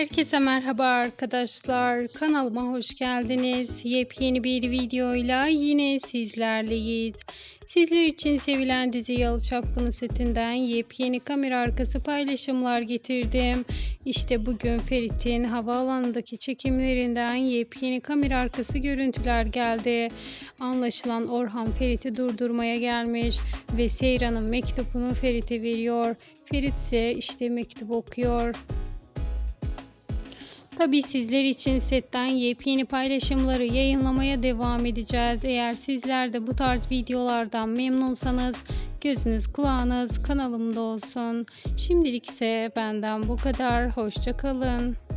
Herkese merhaba arkadaşlar. Kanalıma hoş geldiniz. Yepyeni bir videoyla yine sizlerleyiz. Sizler için sevilen dizi Yalı Çapkını setinden yepyeni kamera arkası paylaşımlar getirdim. İşte bugün Ferit'in havaalanındaki çekimlerinden yepyeni kamera arkası görüntüler geldi. Anlaşılan Orhan Ferit'i durdurmaya gelmiş ve Seyran'ın mektubunu Ferit'e veriyor. Ferit ise işte mektup okuyor. Tabii sizler için setten yepyeni paylaşımları yayınlamaya devam edeceğiz. Eğer sizler de bu tarz videolardan memnunsanız gözünüz kulağınız kanalımda olsun. Şimdilik ise benden bu kadar. Hoşçakalın.